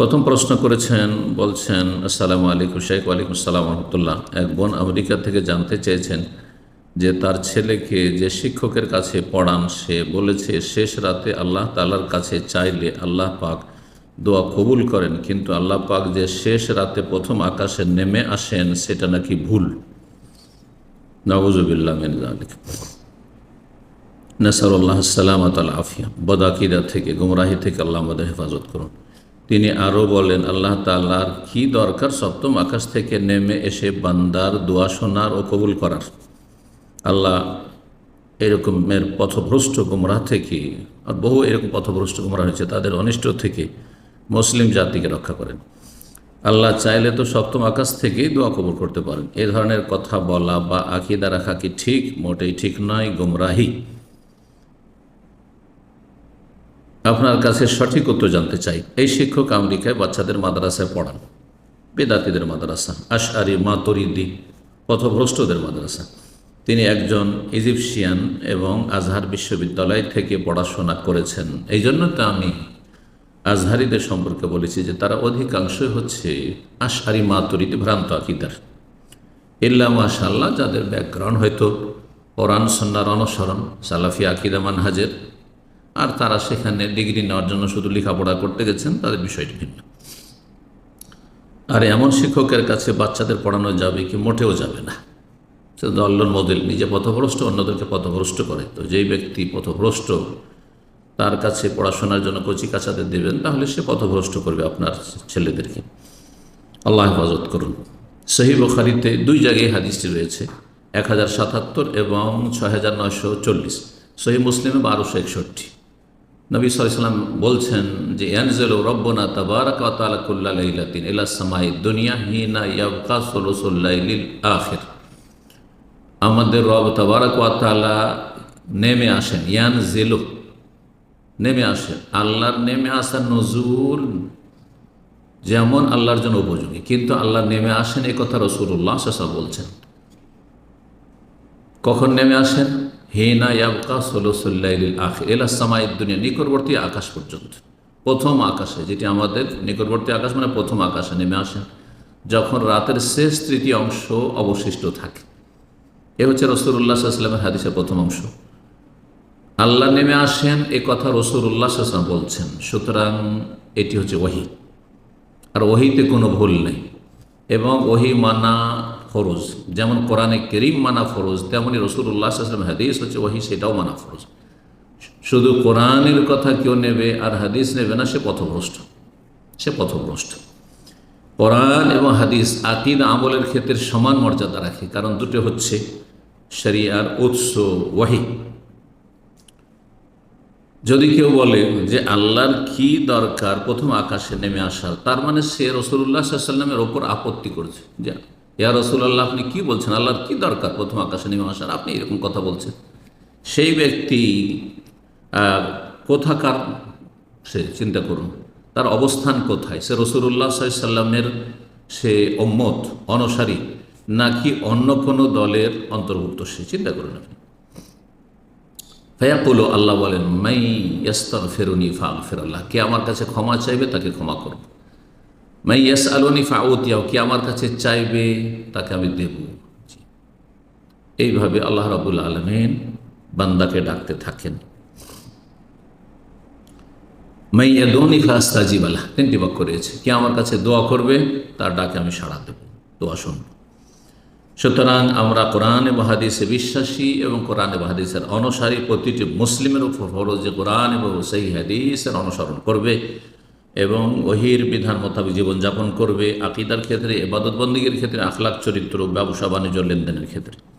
প্রথম প্রশ্ন করেছেন, বলছেন, আসসালামু আলাইকুম শেখ, ওয়ালাইকুম আসসালাম রহমতুল্লাহ। এক বোন আমেরিকা থেকে জানতে চেয়েছেন যে তার ছেলেকে যে শিক্ষকের কাছে পড়ান, সে বলেছে, শেষ রাতে আল্লাহ তালার কাছে চাইলে আল্লাহ পাক দোয়া কবুল করেন, কিন্তু আল্লাহ পাক যে শেষ রাতে প্রথম আকাশে নেমে আসেন, সেটা নাকি ভুল? নবজুবিল্লাহ মিন জালিক নাসারুল্লাহ সালামত আফিয়া। বদাকিদা থেকে, গুমরাহি থেকে আল্লাহ আমাদের হেফাজত করুন। তিনি আরও বলেন, আল্লাহ তাল্লার কি দরকার সপ্তম আকাশ থেকে নেমে এসে বান্দার দোয়া শোনার ও কবুল করার? আল্লাহ এরকমের পথভ্রষ্ট গুমরাহ থেকে, আর বহু এরকম পথভ্রষ্ট গুমরাহ হয়েছে, তাদের অনিষ্ট থেকে মুসলিম জাতিকে রক্ষা করেন। আল্লাহ চাইলে তো সপ্তম আকাশ থেকেই দোয়া কবুল করতে পারেন। এ ধরনের কথা বলা বা আকিদা রাখা কি ঠিক? মোটেই ঠিক নয়, গুমরাহি। আপনার কাছে সঠিক উত্তর জানতে চাই। এই শিক্ষক আমেরিকায় বাচ্চাদের মাদ্রাসায় পড়ান। বেদাতিদের মাদ্রাসা, আশআরি মাতরিদি পথভ্রষ্টদের মাদ্রাসা। তিনি একজন ইজিপশিয়ান এবং আজহার বিশ্ববিদ্যালয় থেকে পড়াশোনা করেছেন। এই জন্য তো আমি আজহারিদের সম্পর্কে বলেছি যে তারা অধিকাংশই হচ্ছে আশারি মাতরিদি ভ্রান্ত আকিদার। ইল্লা মাশাল্লাহ যাদের ব্যাকগ্রাউন্ড হয়তো কোরআন সন্ন্যার অনুসরণ, সালাফি আকিদা, মানহাজের আর তারা সেখানে ডিগ্রি নেওয়ার জন্য শুধু লেখাপড়া করতে গেছেন, তাদের বিষয়টি ভিন্ন। আর এমন শিক্ষকের কাছে বাচ্চাদের পড়ানো যাবে কি মোটেও যাবে না। সে দল্লন মডেল নিজে পথভ্রষ্ট, অন্যদেরকে পথভ্রষ্ট করে। তো যেই ব্যক্তি পথভ্রষ্ট, তার কাছে পড়াশোনার জন্য কচি কাচাদের দেবেন, তাহলে সে পথভ্রষ্ট করবে আপনার ছেলেদেরকে। আল্লাহ হেফাজত করুন। সহি বখারিতে দুই জায়গায় হাদিসটি রয়েছে, এক হাজার সাতাত্তর এবং ছয় হাজার নয়শো চল্লিশ। সহি মুসলিমে বারোশো একষট্টি। নবী সাল্লাম বলছেন যে, ইয়ানজেল রব্বনা সলসুল্লাইলিল আখির। আমাদের রব তাবারাকাতালা নেমে আসেন ইয়ান জেলো নেমে আসেন। আল্লাহর নেমে আসা নজুর যেমন আল্লাহর জন্য উপযোগী, কিন্তু আল্লাহ নেমে আসেন এ কথা রসুল্লাহ বলছেন। কখন নেমে আসেন? হেনা ইয়াবকা সোলসুল্লাইল আখ, এলা সামায়ের দুনিয়া, নিকটবর্তী আকাশ পর্যন্ত। প্রথম আকাশে, যেটি আমাদের নিকটবর্তী আকাশ মানে প্রথম আকাশে নেমে আসেন যখন রাতের শেষ তৃতীয় অংশ অবশিষ্ট থাকে। এ হচ্ছে রসুল্লাহ সাল্লামের হাদিসের প্রথম অংশ। আল্লাহ নেমে আসেন, এ কথা রসুল্লাহ সাল্লাম বলছেন, সুতরাং এটি হচ্ছে ওহি। আর ওহিতে কোনো ভুল নেই। এবং ওহি মানা ফরজ, যেমন কোরআনে কেরিম মানা ফরজ তেমনই রসুল্লাহ আসলাম হাদিস হচ্ছে ওহি সেটাও মানা ফরজ। শুধু কোরআনের কথা কেউ নেবে আর হাদিস নেবে না, সে পথভ্রষ্ট। সে পথভ্রষ্ট। কোরআন এবং হাদিস আকিদ আমলের ক্ষেত্রে সমান মর্যাদা রাখে, কারণ দুটো হচ্ছে শরিয়ার উৎস ওয়াহি। যদি কেউ বলে যে আল্লাহর কি দরকার প্রথম আকাশে নেমে আসার, তার মানে সে রসুল্লাহ সাল্লামের ওপর আপত্তি করছে। যে ইয়া রসুল্লাহ আপনি কি বলছেন? আল্লাহর কি দরকার প্রথম আকাশে নেমে আসার আপনি এরকম কথা বলছেন। সেই ব্যক্তি কোথাকার? সে চিন্তা করুন, তার অবস্থান কোথায়? সে রসুল্লাহ সাল্লামের সে অম্মত অনসারী, নাকি অন্য কোনো দলের অন্তর্ভুক্ত? সে চিন্তা করুন আপনি। ফায়াকুলো, আল্লাহ বলেন, মাই ইয়াস্তর ফেরুনি ফাল ফেরাল্লাহ কে আমার কাছে ক্ষমা চাইবে, তাকে ক্ষমা করব। মাই ইয়াস আলোনি ফাউতিয়াও কে আমার কাছে চাইবে তাকে আমি দেব এইভাবে আল্লাহ রাবুল আলমেন বান্দাকে ডাকতে থাকেন মাই দোনি ফাস্তাজিব আল্লাহ তিনটি বাক্য রয়েছে কে আমার কাছে দোয়া করবে তার ডাকে আমি সাড়া দেব দোয়া শুনব সুতরাং আমরা কোরআন এবং হাদিসে বিশ্বাসী এবং কোরআন এবং হাদিসের অনুসারী প্রতিটি মুসলিমের উপর ফরজ যে কোরআন এবং সেই হাদিসের অনুসরণ করবে এবং ওহির বিধান মোতাবেক জীবনযাপন করবে। আকিদার ক্ষেত্রে এবাদতবন্দীগের ক্ষেত্রে, আখলাক, চরিত্র, ব্যবসা, বাণিজ্য, লেনদেনের ক্ষেত্রে।